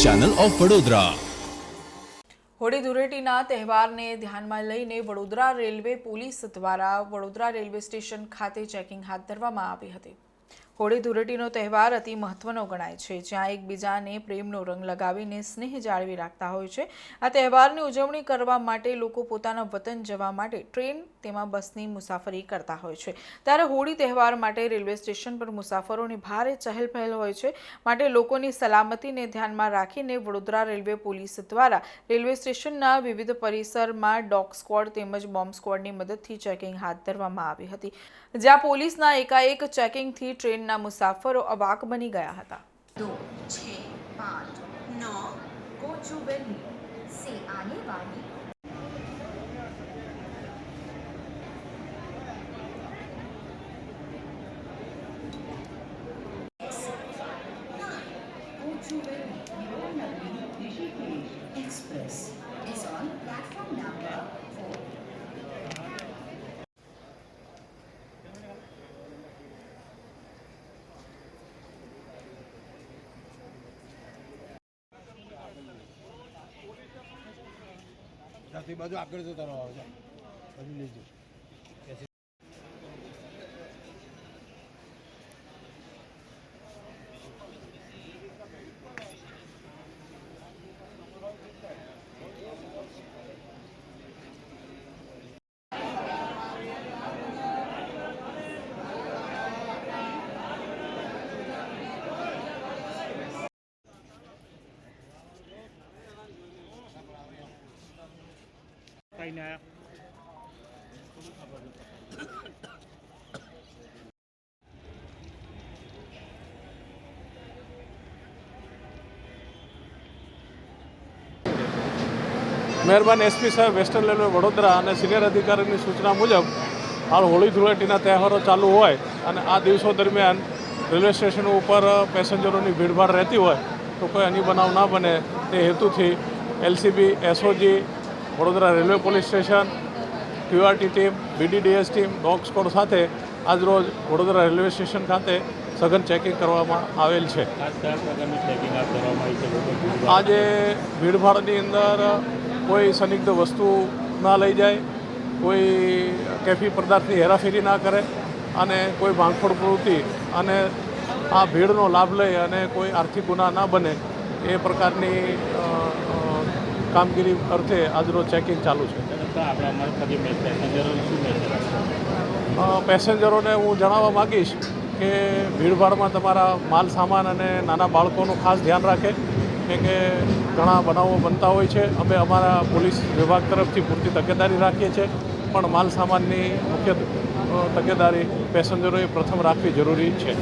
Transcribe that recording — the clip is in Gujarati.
Channel of Vadodara. હોળી ધૂળેટીના તહેવારને ધ્યાનમાં લઈને વડોદરા રેલવે પોલીસ દ્વારા વડોદરા રેલવે સ્ટેશન ખાતે ચેકિંગ હાથ ધરવામાં આવી હતી. હોળી ધૂળેટીનો તહેવાર અતિ મહત્વનો ગણાય છે. જ્યાં એકબીજાને પ્રેમનો રંગ લગાવીને સ્નેહ જાળવી રાખતા હોય છે. આ તહેવારની ઉજવણી કરવા માટે લોકો પોતાના વતન જવા માટે ટ્રેન તેમાં બસની મુસાફરી કરતા હોય છે. ત્યારે હોળી તહેવાર માટે રેલવે સ્ટેશન પર મુસાફરોની ભારે ચહેલ પહેલ હોય છે. માટે લોકોની સલામતીને ધ્યાનમાં રાખીને વડોદરા રેલવે પોલીસ દ્વારા રેલવે સ્ટેશનના વિવિધ પરિસરમાં ડોગ સ્ક્વોડ તેમજ બોમ્બ સ્ક્વોડની મદદથી ચેકિંગ હાથ ધરવામાં આવી હતી. જ્યાં પોલીસના એકાએક ચેકિંગથી ટ્રેનના મુસાફરો અવાક બની ગયા હતા दो छः पाँच नौ कोचुवेली से आने वाली Express is on platform number ત્યાંથી બાજુ આગળ જતો રહો છે બાજુ લેજો મહેરબાન એસપી સાહેબ વેસ્ટર્ન રેલવે વડોદરા અને સિનિયર અધિકારીની સૂચના મુજબ હાલ હોળી ધૂળેટીના તહેવારો ચાલુ હોય અને આ દિવસો દરમિયાન રેલવે સ્ટેશન ઉપર પેસેન્જરોની ભીડભાડ રહેતી હોય તો કોઈ અન્ય બનાવ ના બને. તે હેતુથી LCB, SOG Vadodara railway police station, QRT team, BDDS team, dog squad સાથે આજરોજ વડોદરા રેલવે સ્ટેશન ખાતે સઘન ચેકિંગ કરવામાં આવેલ છે. આજે ભીડભાડની અંદર કોઈ સંદિગ્ધ વસ્તુ ના લઈ જાય, કોઈ કેફી પદાર્થની હેરાફેરી ના કરે અને કોઈ ભાંગફોડ પ્રવૃત્તિ અને આ ભીડનો લાભ લઈ અને કોઈ આર્થિક ગુના ના બને એ પ્રકારની કામગીરી અર્થે આજરોજ ચેકિંગ ચાલુ છે. પેસેન્જરોને હું જણાવવા માગીશ કે ભીડભાડમાં તમારા માલ સામાન અને નાના બાળકોનું ખાસ ધ્યાન રાખે. કેમ કે ઘણા બનાવો બનતા હોય છે. અમે અમારા પોલીસ વિભાગ તરફથી પૂરતી તકેદારી રાખીએ છીએ. પણ માલ સામાનની મુખ્ય તકેદારી પેસેન્જરોએ પ્રથમ રાખવી જરૂરી છે.